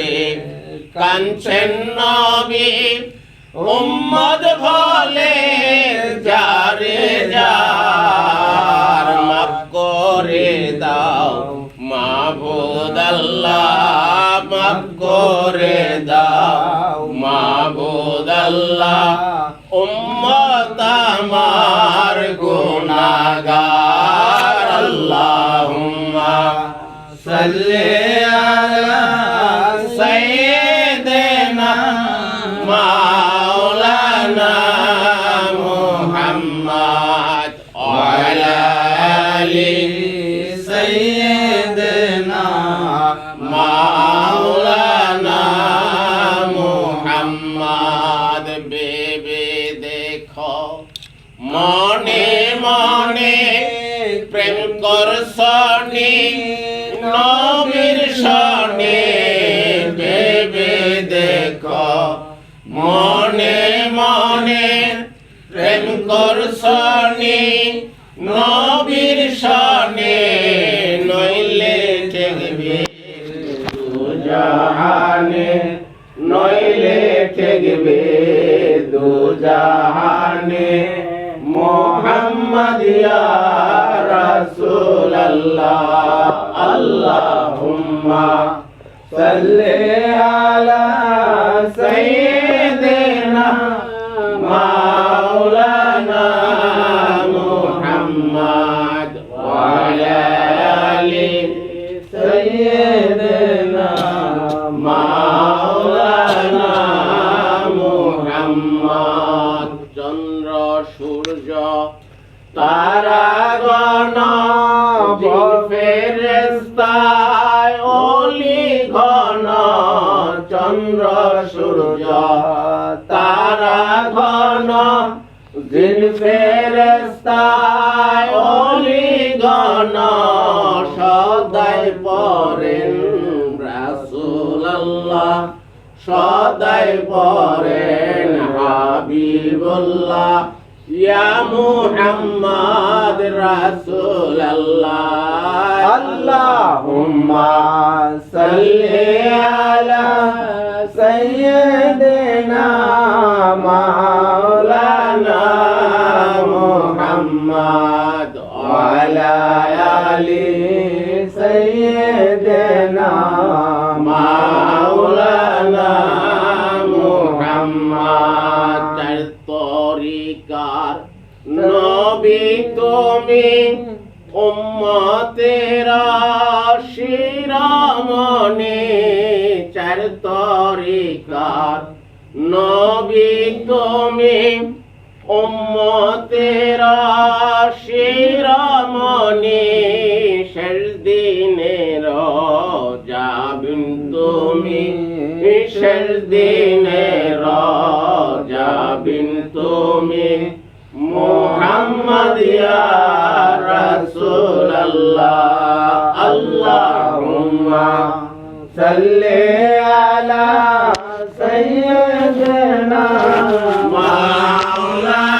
করে কাঞ্চন নবী উম্মদ ভলে যারে যার মাফ করে দাও, মাবুদ আল্লাহ মাফ করে দাও, মাবুদ আল্লাহ উম্মত আমার মাওলানা মুহাম্মদ বেবে দেখো। মনে মনে প্রেম করছনি নবীর সনে বেবে দেখো। মনে মনে প্রেম করছনি নবীর সনে ঠেকবে দুজাহানে মোহাম্মদ রাসূল আল্লাহ আল্লাহুম্মা সাল্লি আলা সাইয়্যিদিনা সূর্য তারাগণ ফেরেস্তায় অলি ঘন চন্দ্র সূর্য, তারা ঘন দিন ফেরেস্তায় অলি ঘন সদাই পরেন রাসূল আল্লাহ সদাই পরেন হাবিবুল্লাহ। ইয়া মুহাম্মদ রাসূলুল্লাহ। আল্লাহুম্মা সাল্লি আলা সাইয়্যিদিনা মাওলানা মুহাম্মদ ওয়া আলা আলি সাইয়্যিদিনা মাওলানা নবী তুমি উম্মতেরা শিরামণি চার তরিকার। নবী তুমি উম্মতেরা শিরামণি শেষ দিনের যাবিন তুমি শেষ দিনের যাবিন তুমি মোহাম্মদ রসুল আল্লাহুম্মা সাল্লি আলা সাইয়্যিদিনা মাওলানা